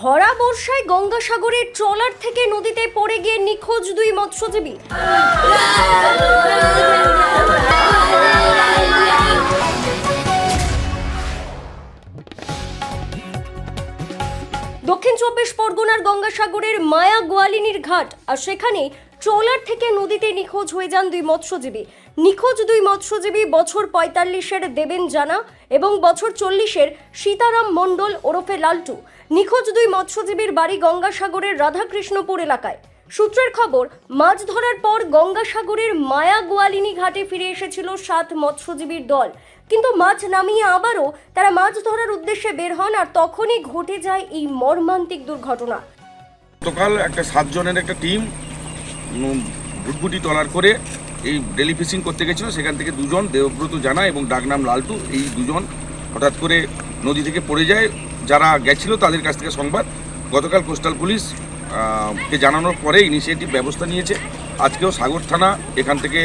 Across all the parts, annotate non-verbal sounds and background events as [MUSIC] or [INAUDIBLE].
ভরা বর্ষায় গঙ্গাসাগরের ট্রলার থেকে নদীতে পড়ে গিয়ে নিখোঁজ দুই মৎস্যজীবী। দক্ষিণ চব্বিশ পরগনার গঙ্গাসাগরের মায়া গোয়ালিনীর ঘাট, আর সেখানে ট্রলার থেকে নদীতে নিখোঁজ হয়ে যান দুই মৎস্যজীবী। নিখোঁজ দুই মৎস্যজীবী বছর পঁয়তাল্লিশের দেবেন জানা এবং বছর চল্লিশের সীতারাম মণ্ডল ওরফে লালটু। নিখোঁজ দুই মৎস্যজীবীর বাড়ি গঙ্গাসাগরের রাধাকৃষ্ণপুর এলাকায়। সূত্রের খবর, মাছ ধরার পর গঙ্গাসাগরের মায়া গোয়ালিনী ঘাটে ফিরে এসেছিল সাত মৎস্যজীবীর দল। কিন্তু মাছ নামিয়ে আবারও তারা মাছ ধরার উদ্দেশ্যে বের হন আর তখনই ঘটে যায় এই মর্মান্তিক দুর্ঘটনা। গতকাল একটা সাতজনের একটা টিম ভুটভুটি টলার করে এই ডেলি ফিশিং করতে গেছিল, সেখান থেকে দুজন, দেবব্রত জানা এবং ডাকনাম লালটু, এই দুজন হঠাৎ করে নদী থেকে পড়ে যায়। যারা গেছিল তাদের কাছ থেকে সংবাদ। গতকাল কোস্টাল পুলিশ কে জানানোর পরে ইনিশিয়েটিভ ব্যবস্থা নিয়েছে। আজকেও সাগর থানা, এখান থেকে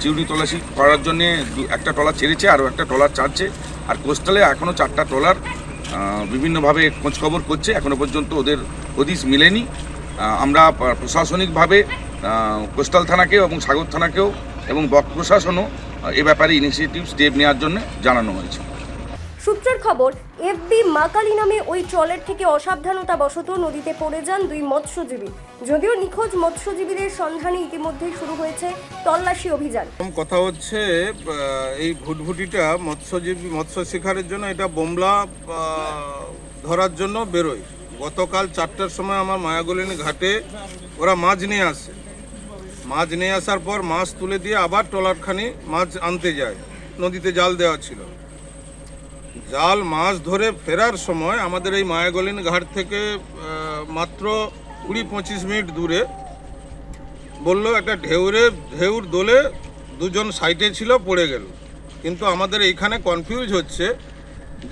চিউড়ি তল্লাশি করার জন্য একটা ট্রলার ছেড়েছে, আরও একটা ট্রলার ছাড়ছে। আর কোস্টালে এখনও চারটা ট্রলার বিভিন্নভাবে খোঁজখবর করছে। এখনও পর্যন্ত ওদের হদিস মিলেনি। আমরা প্রশাসনিকভাবে কোস্টাল থানাকেও এবং সাগর থানাকেও এবং বক প্রশাসনও এ ব্যাপারে ইনিশিয়েটিভ স্টেপ নেওয়ার জন্য জানানো হয়েছে। সূত্রের খবর এফবি মাকালি নামে ওই ট্রলার থেকে অসাবধানতা বশত নদীতে পড়ে যান দুই মৎস্যজীবী। যদিও নিখোঁজ মৎস্যজীবীদের সন্ধানে ইতিমধ্যেই শুরু হয়েছে তল্লাশি অভিযান। কথা হচ্ছে এই ভুটভুটিটা মৎস্যজীবী মৎস্য শিকারের জন্য এটা বোমলা ধরার জন্য বেরোয়। গতকাল চারটার সময় আমার মায়াগলিনী ঘাটে ওরা মাছ নিয়ে আসে। মাছ নিয়ে আসার পর মাছ তুলে দিয়ে আবার ট্রলারখানি মাছ আনতে যায়। নদীতে জাল দেওয়া ছিল। জাল মাছ ধরে ফেরার সময় আমাদের এই মায়াগলিন ঘাট থেকে মাত্র কুড়ি পঁচিশ মিনিট দূরে বলল, একটা ঢেউরে, ঢেউর দোলে দুজন সাইটে ছিল, পড়ে গেল। কিন্তু আমাদের এইখানে কনফিউজ হচ্ছে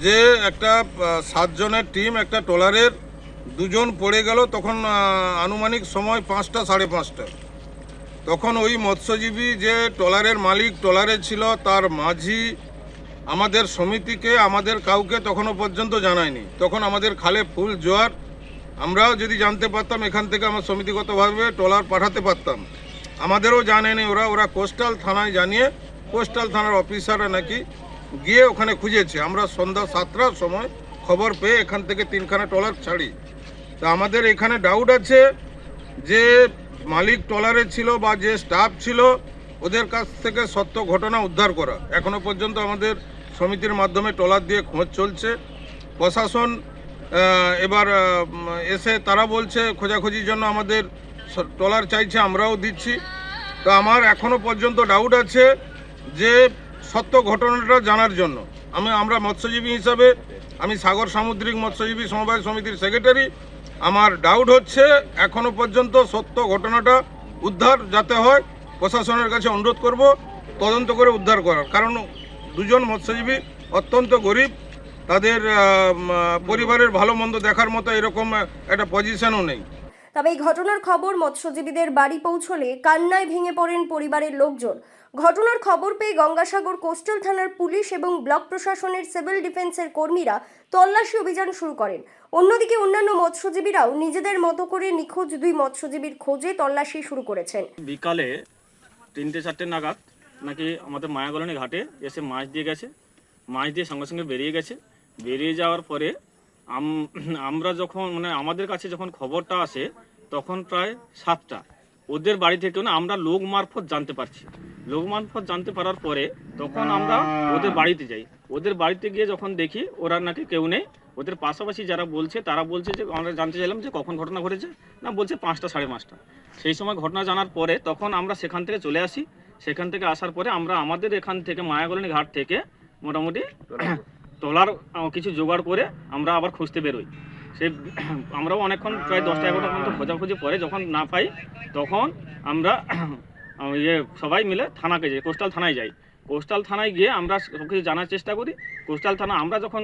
যে একটা সাতজনের টিম একটা ট্রলারের দুজন পড়ে গেল, তখন আনুমানিক সময় পাঁচটা, সাড়ে পাঁচটা তখন ওই মৎস্যজীবী যে ট্রলারের মালিক, ট্রলারে ছিল, তার মাঝি আমাদের সমিতিকে, আমাদের কাউকে তখনও পর্যন্ত জানায়নি। তখন আমাদের খালে ফুল জোয়ার। আমরাও যদি জানতে পারতাম, এখান থেকে আমার সমিতিগতভাবে ট্রলার পাঠাতে পারতাম। আমাদেরও জানেনি ওরা ওরা কোস্টাল থানায় জানিয়ে, কোস্টাল থানার অফিসাররা নাকি গিয়ে ওখানে খুঁজেছে। আমরা সন্ধ্যা সাতটার সময় খবর পেয়ে এখান থেকে তিনখানা ট্রলার ছাড়ি। তা আমাদের এখানে ডাউট আছে যে মালিক ট্রলারে ছিল বা যে স্টাফ ছিল, ওদের কাছ থেকে সত্য ঘটনা উদ্ধার করা। এখনও পর্যন্ত আমাদের সমিতির মাধ্যমে ট্রলার দিয়ে খোঁজ চলছে। প্রশাসন এবার এসে তারা বলছে, খোঁজাখুঁজির জন্য আমাদের ট্রলার চাইছে, আমরাও দিচ্ছি। তো আমার এখনও পর্যন্ত ডাউট আছে যে সত্য ঘটনাটা জানার জন্য। আমি, আমরা মৎস্যজীবী হিসাবে, আমি সাগর সামুদ্রিক মৎস্যজীবী সমবায় সমিতির সেক্রেটারি আমার ডাউট হচ্ছে, এখনও পর্যন্ত সত্য ঘটনাটা উদ্ধার যাতে হয়, প্রশাসনের কাছে অনুরোধ করব, তদন্ত করে উদ্ধার করার। কারণ দুজন মৎস্যজীবী অত্যন্ত গরিব, তাদের পরিবারের ভালো মন্দ দেখার মতো এরকম একটা পজিশনও নেই। তবে এই ঘটনার খবর মৎস্যজীবীদের বাড়ি পৌঁছলে কান্নায় ভেঙে পড়েন পরিবারের লোকজন। ঘটনার খবর পেয়ে গঙ্গাসাগর কোস্টাল থানার পুলিশ এবং ব্লক প্রশাসনের সিভিল ডিফেন্সের কর্মীরা তল্লাশি অভিযান শুরু করেন। অন্যদিকে অন্যান্য মৎস্যজীবীরাও নিজেদের মতো করে নিখোঁজ দুই মৎস্যজীবীর খোঁজে তল্লাশি শুরু করেছেন। বিকালে তিনটে, চারটে নাগাদ নাকি আমাদের মায়াগলনি ঘাটে এসে মাছ দিয়ে গেছে, মাছ দিয়ে সঙ্গে সঙ্গে বেরিয়ে গেছে। বেরিয়ে যাওয়ার পরে আমরা যখন মানে আমাদের কাছে যখন খবরটা আসে, তখন প্রায় সাতটা। ওদের বাড়ি থেকে না আমরা লোক মারফত জানতে পারছি। লোক মারফত জানতে পারার পরে তখন আমরা ওদের বাড়িতে যাই। ওদের বাড়িতে গিয়ে যখন দেখি, ওরা নাকি কেউ নেই। ওদের পাশাপাশি যারা বলছে, তারা বলছে যে, আমরা জানতে চাইলাম যে কখন ঘটনা ঘটেছে। না, বলছে পাঁচটা, সাড়ে পাঁচটা। সেই সময় ঘটনা জানার পরে তখন আমরা সেখান থেকে চলে আসি। সেখান থেকে আসার পরে আমরা আমাদের এখান থেকে, মায়াগলনি ঘাট থেকে মোটামুটি আহ, কিছু জোগাড় করে আমরা আবার খুঁজতে বেরোই। সে [CLEARS THROAT] আমরাও অনেকক্ষণ প্রায় দশটা এগারোটা পর্যন্ত খোঁজাখুঁজি পরে যখন না পাই তখন আমরা [CLEARS THROAT] ইয়ে সবাই মিলে থানাকে যাই কোস্টাল থানায় যাই। কোস্টাল থানায় গিয়ে আমরা সব কিছু জানার চেষ্টা করি। কোস্টাল থানা আমরা যখন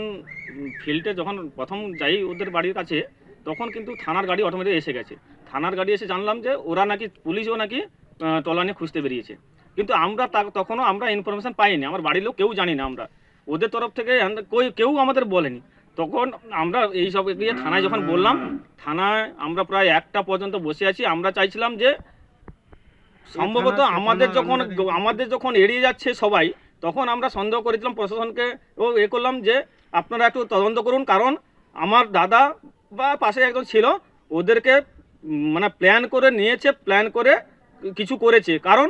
ফিল্ডে যখন প্রথম যাই ওদের বাড়ির কাছে তখন কিন্তু থানার গাড়ি অটোমেটিক এসে গেছে। থানার গাড়ি এসে জানলাম যে ওরা নাকি পুলিশও নাকি নিয়ে খুঁজতে বেরিয়েছে। কিন্তু আমরা তখনও আমরা ইনফরমেশন পাইনি। আমার বাড়ির লোক কেউ জানি না আমরা। ওদের তরফ থেকে কেউ আমাদের বলেনি। তখন আমরা এই সব গিয়ে থানায় যখন বললাম থানায় আমরা প্রায় একটা পর্যন্ত বসে আছি। আমরা চাইছিলাম যে সম্ভবত আমাদের যখন আমাদের যখন এড়িয়ে যাচ্ছে সবাই তখন আমরা সন্দেহ করেছিলাম প্রশাসনকে ও এ করলাম যে আপনারা একটু তদন্ত করুন কারণ আমার দাদা বা পাশে একজন ছিল ওদেরকে মানে প্ল্যান করে নিয়েছে প্ল্যান করে কিছু করেছে। কারণ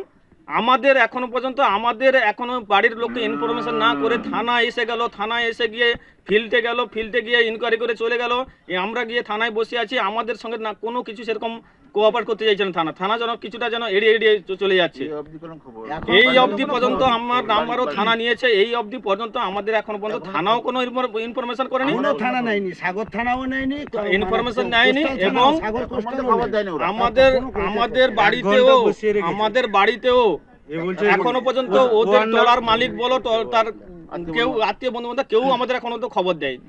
আমাদের এখনও পর্যন্ত, আমাদের এখনও বাড়ির লোককে ইনফরমেশন না করে থানা এসে গেল, থানায় এসে গিয়ে ফিল্ডে গেল ফিল্ডে গিয়ে ইনকোয়ারি করে চলে গেল। আমরা গিয়ে থানায় বসে আছি, আমাদের সঙ্গে না কোনো কিছু সেরকম কোঅপারেট করতে চাইছে না থানা। থানা যেন কিছুটা যেন এড়িয়ে এড়িয়ে চলে যাচ্ছে। এই অবধি পর্যন্ত আমার নাম্বারও থানা নিয়েছে এই অবধি পর্যন্ত আমাদের এখনও পর্যন্ত থানাও কোনো ইনফরমেশন করেনি। কোনো থানা নেয়নি সাগর থানাও নেয়নি Information মানে নেয়নি এবং আমাদের আমাদের বাড়িতেও আমাদের বাড়িতেও এখনও পর্যন্ত ওদের টলার মালিক বলো তার কেউ আত্মীয় বন্ধু বান্ধব কেউ আমাদের এখনও তো খবর দেয়নি।